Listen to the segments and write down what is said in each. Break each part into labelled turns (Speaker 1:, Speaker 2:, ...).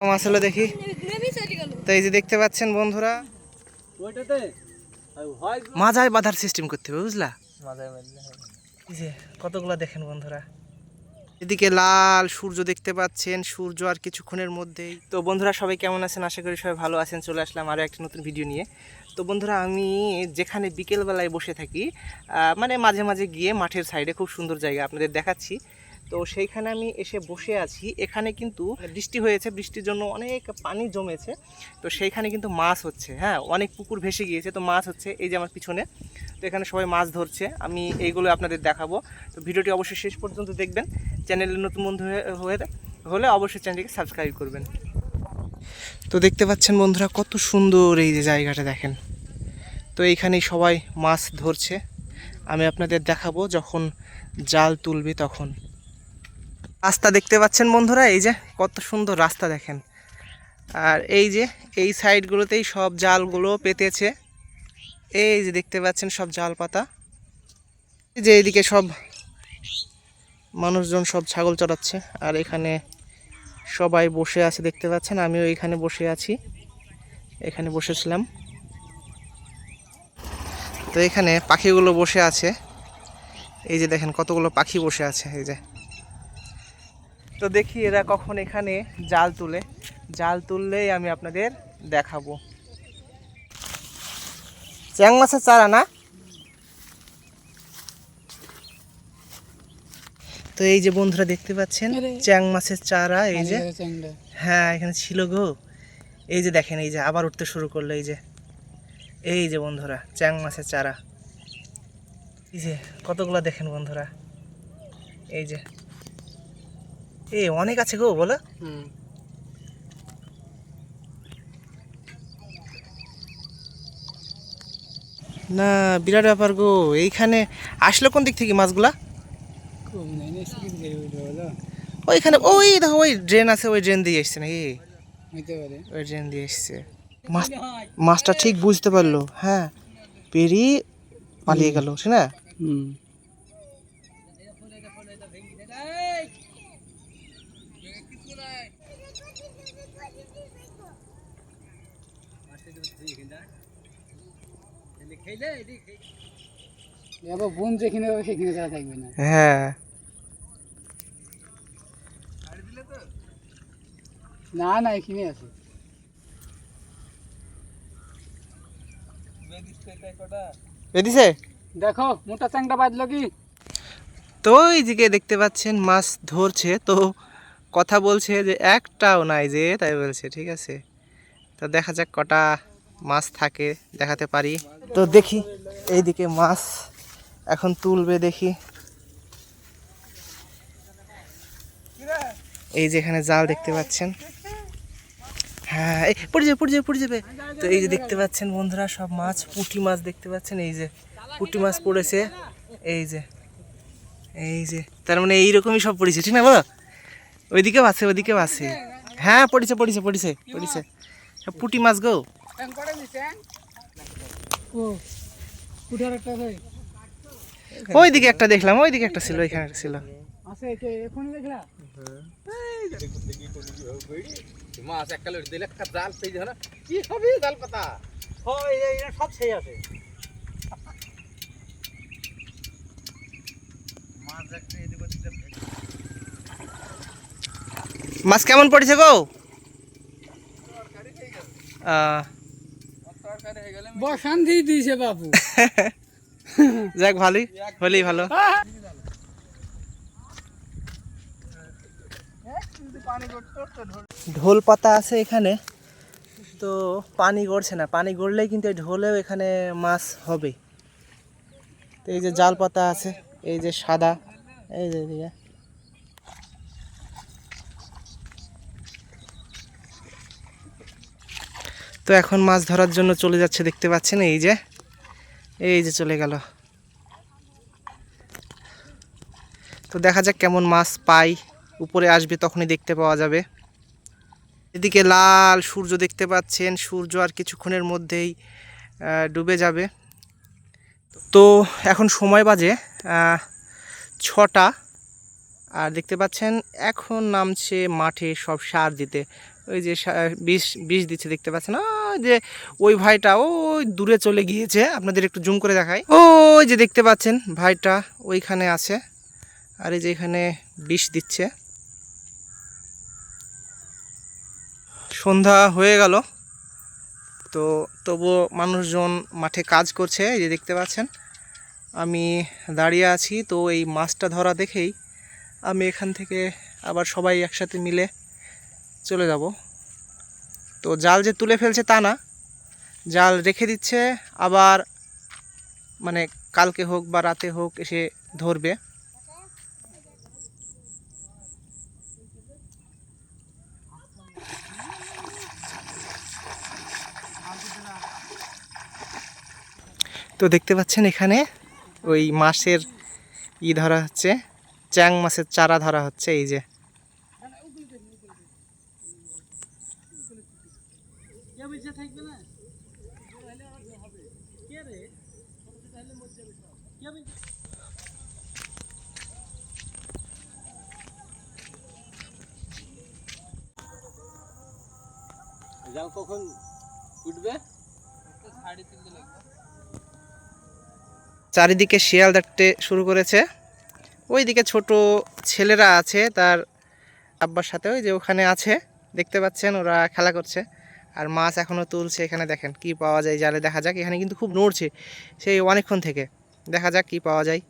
Speaker 1: মাছ হলো দেখি। তো এই যে দেখতে পাচ্ছেন বন্ধুরা, মাজায় বাঁধার সিস্টেম করতে হবে, বুঝলা? কতগুলো দেখেন বন্ধুরা। এদিকে লাল সূর্য দেখতে পাচ্ছেন, সূর্য আর কিছুক্ষণের মধ্যেই। তো বন্ধুরা, সবাই কেমন আছেন? আশা করি সবাই ভালো আছেন। চলে আসলাম আরও একটা নতুন ভিডিও নিয়ে। তো বন্ধুরা, আমি যেখানে বিকেলবেলায় বসে থাকি মানে মাঝে মাঝে গিয়ে মাঠের সাইডে খুব সুন্দর জায়গা আপনাদের দেখাচ্ছি। তো সেইখানে আমি এসে বসে আছি। এখানে কিন্তু বৃষ্টি হয়েছে, বৃষ্টির জন্য অনেক পানি জমেছে। তো সেইখানে কিন্তু মাছ হচ্ছে হ্যাঁ? অনেক পুকুর ভেসে গিয়েছে, তো মাছ হচ্ছে এই যে আমার পিছনে। তো এখানে সবাই মাছ ধরছে, আমি এইগুলো আপনাদের দেখাবো। তো ভিডিওটি অবশ্যই শেষ পর্যন্ত দেখবেন। চ্যানেলের নতুন বন্ধু হয়ে হলে অবশ্যই চ্যানেলটিকে সাবস্ক্রাইব করবেন। তো দেখতে পাচ্ছেন বন্ধুরা, কত সুন্দর এই যে জায়গাটা দেখেন। তো এইখানেই সবাই মাছ ধরছে। আমি আপনাদের দেখাবো যখন জাল তুলবে তখন। রাস্তা দেখতে পাচ্ছেন বন্ধুরা, এই যে কত সুন্দর রাস্তা দেখেন। আর এই যে এই সাইডগুলোতেই সব জালগুলো পেতেছে। এই যে দেখতে পাচ্ছেন সব জাল পাতা যে এইদিকে সব মানুষজন সব ছাগল চড়াচ্ছে, আর এখানে সবাই বসে আছে দেখতে পাচ্ছেন, আমিও এখানে বসে আছি। এখানে বসেছিলাম। তো এখানে পাখিগুলো বসে আছে। এই যে দেখেন কতগুলো পাখি বসে আছে, এই যে। তো দেখি এরা কখন এখানে জাল তুলে। জাল তুললেই আমি আপনাদের দেখাবো। চ্যাং মাছের চারা না? তো এই যে বন্ধুরা দেখতে পাচ্ছেন চ্যাং মাছের চারা এই যে। হ্যাঁ এখানে ছিল গো। এই যে দেখেন এই যে আবার উঠতে শুরু করল এই যে। এই যে বন্ধুরা চ্যাং মাছের চারা। এই যে কতগুলো দেখেন বন্ধুরা? এই যে। এই অনেক আছে গো বলো। না বিরাট ব্যাপার গো এইখানে আসলো কোন দিক থেকে মাছগুলা? ওইখানে ওই দেখো ওই ড্রেন আছে ওই ড্রেন দিয়ে এসছে নাকি? ওই ড্রেন দিয়ে এসছে। মাছ মাছটা ঠিক বুঝতে পারল হ্যাঁ পেরিয়ে পালিয়ে গেল সে না?
Speaker 2: বোন যেখানে হবে সেখানে তারা থাকবে না।
Speaker 1: হ্যাঁ।
Speaker 2: না না এখানে আছে।
Speaker 1: বেদিছে
Speaker 2: দেখো মোটা চ্যাংটা বাজলো কি?
Speaker 1: তো এইদিকে দেখতে পাচ্ছেন মাছ ধরছে। তো কথা বলছে যে একটাও নাই যে তাই বলছে ঠিক আছে? তো দেখা যাক কটা মাছ থাকে, দেখাতে পারি। তো দেখি, এইদিকে মাছ এখন তুলবে দেখি। এই যে এখানে জাল দেখতে পাচ্ছেন। হ্যাঁ পড়ে যাবে পড়ে যাবে পড়ে যাবে। তো এই যে দেখতে পাচ্ছেন বন্ধুরা, সব মাছ, পুঁটি মাছ দেখতে পাচ্ছেন, এই যে পুঁটি মাছ পড়েছে। এই যে এই যে, তার মানে এইরকমই সব পড়েছে, ঠিক না বলো? ওইদিকেও আছে ওইদিকেও আছে। হ্যাঁ পড়েছে পড়েছে পড়েছে পড়েছে। পুঁটি মাছ গো। ওইদিকে একটা দেখলাম ওইদিকে একটা ছিল ওইখানে একটা ছিল
Speaker 3: মাছ একটা লড়ি দিলে একটা জাল পেয়ে যাবে কি হবে জাল পাতা?
Speaker 2: সব সেই আছে।
Speaker 1: মাছ কেমন পড়েছে গো? আহ,
Speaker 2: বসান্তি দিয়েছে বাপু।
Speaker 1: যাক ভালোই হলেই ভালো। ঢোল পাতা আছে এখানে তো পানি গড়ছে না। পানি গড়লেই কিন্তু এই ঢোলেও এখানে মাছ হবে। তো এই যে জাল পাতা আছে এই যে সাদা এই যে তো এখন মাছ ধরার জন্য চলে যাচ্ছে, দেখতে পাচ্ছেন? এই যে এই যে চলে গেল। তো দেখা যাক কেমন মাছ পাই। উপরে আসবে তখনই দেখতে পাওয়া যাবে। এদিকে লাল সূর্য দেখতে পাচ্ছেন। সূর্য আর কিছুক্ষণের মধ্যেই ডুবে যাবে। তো এখন সময় বাজে ছটা। আর দেখতে পাচ্ছেন, এখন নামছে মাঠে সব সার দিতে। ওই যে বিষ বিষ দিচ্ছে, দেখতে পাচ্ছেন? যে ওই ভাইটা ওই দূরে চলে গিয়েছে। আপনাদের একটু জুম করে দেখাই। ওই যে দেখতে পাচ্ছেন ভাইটা ওইখানে আছে। আর এই যে এখানে বিষ দিচ্ছে। সন্ধ্যা হয়ে গেল। তো তবুও মানুষজন মাঠে কাজ করছে। এই যে দেখতে পাচ্ছেন, আমি দাঁড়িয়ে আছি। তো এই মাছটা ধরা দেখেই আমি এখান থেকে আবার সবাই একসাথে মিলে চলে যাব। তো জাল যে তুলে ফেলছে তা না। জাল রেখে দিচ্ছে, আবার মানে কালকে হোক বা রাতে হোক এসে ধরবে। তো দেখতে পাচ্ছেন এখানে ওই মাছের ই ধরা হচ্ছে, চ্যাং মাছের চারা ধরা হচ্ছে, এই যে।
Speaker 3: জাল কখন উঠবে?
Speaker 1: চারিদিকে শিয়াল দেখতে শুরু করেছে। ওইদিকে ছোট ছেলেরা আছে, তার আব্বার সাথে ওই যে ওখানে আছে। দেখতে পাচ্ছেন, ওরা খেলা করছে। আর মাছ এখনও তুলছে এখানে, দেখেন কি পাওয়া যায়। জালে দেখা যাক, এখানে কিন্তু খুব নড়ছে, সেই অনেকক্ষণ থেকে। দেখা যাক কি পাওয়া যায়।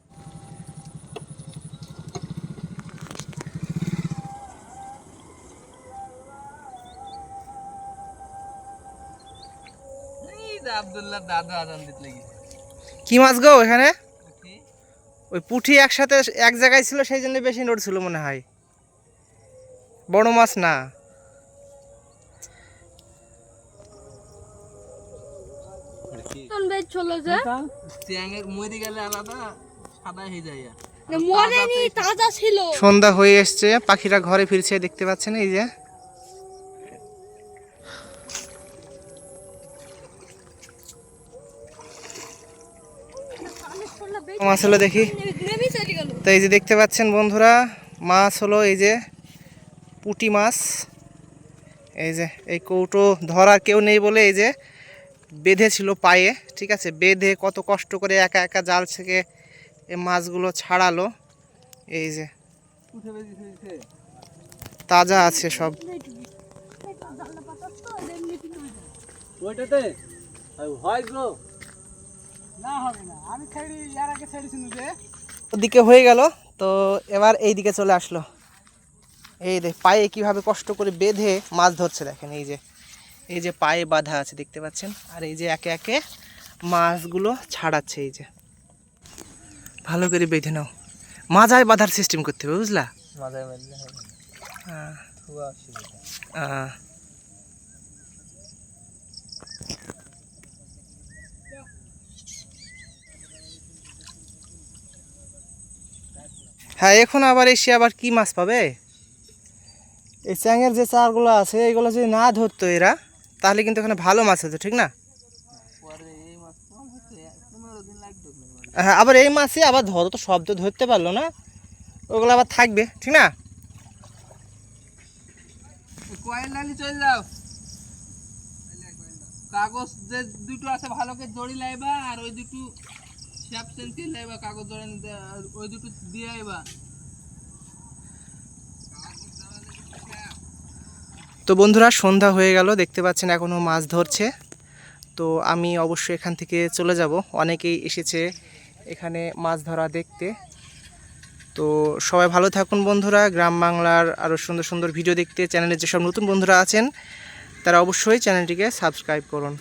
Speaker 3: আব্দুল্লাহ দাদা আজান দিতে লেগে
Speaker 1: কি মাছ গো এখানে ওই পুঁটি একসাথে এক জায়গায় ছিল সেই জন্য বেশি নড়ছিল মনে হয়। বড় মাছ না।
Speaker 3: হয়ে
Speaker 1: সন্ধ্যা হয়ে এসছে পাখিরা ঘরে ফিরছে দেখতে পাচ্ছেন এই যে। মাছ হলো দেখি। তো এই যে দেখতে পাচ্ছেন বন্ধুরা, মাছ হলো এই যে পুটি মাছ। এই যে, এই কৌটো ধরার কেউ নেই বলে এই যে বেঁধে ছিল পায়ে, ঠিক আছে? বেঁধে কত কষ্ট করে একা একা জাল থেকে এই মাছগুলো ছাড়ালো। এই যে, তাজা আছে সব।
Speaker 3: ওইটাতে? হয়
Speaker 1: ওদিকে হয়ে গেল তো এবার এই দিকে চলে আসলো। এই দেখ পায়ে কীভাবে কষ্ট করে বেঁধে মাছ ধরছে দেখেন এই যে এই যে পায়ে বাঁধা আছে দেখতে পাচ্ছেন? আর এই যে একে একে মাছগুলো ছাড়াচ্ছে এই যে। ভালো করে বেঁধে নাও। মাজায় বাঁধার সিস্টেম করতে হবে বুঝলা?
Speaker 3: মাথায় মারলে
Speaker 1: হ্যাঁ। হ্যাঁ এখন আবার এসে আবার কি মাছ পাবে? এই চ্যাঙের যে চারগুলো আছে এইগুলো যদি না ধরতো এরা তাহলে কিন্তু এখানে ভালো মাছ হতো ঠিক না?
Speaker 3: পরে এই মাছ কম হচ্ছে পনেরো দিন লাগবে
Speaker 1: হ্যাঁ আবার এই মাছই আবার ধরো তো শব্দ ধরতে পারল না। ওগুলো আবার থাকবে ঠিক না?
Speaker 3: কয়েল নালি চলে যাও। কাগজ যে দুটো আছে ভালো করে দড়ি লাইবা আর ওই দুটো শ্যাপ সেন্সিল লাইবা কাগজ ওই দুটো দিয়ে আইবা।
Speaker 1: তো বন্ধুরা, সন্ধ্যা হয়ে গেল, দেখতে পাচ্ছেন এখনও মাছ ধরছে। তো আমি অবশ্যই এখান থেকে চলে যাব। অনেকেই এসেছে এখানে মাছ ধরা দেখতে। তো সবাই ভালো থাকুন বন্ধুরা, গ্রাম বাংলার আরও সুন্দর সুন্দর ভিডিও দেখতে। চ্যানেলে যেসব নতুন বন্ধুরা আছেন, তারা অবশ্যই চ্যানেলটিকে সাবস্ক্রাইব করুন।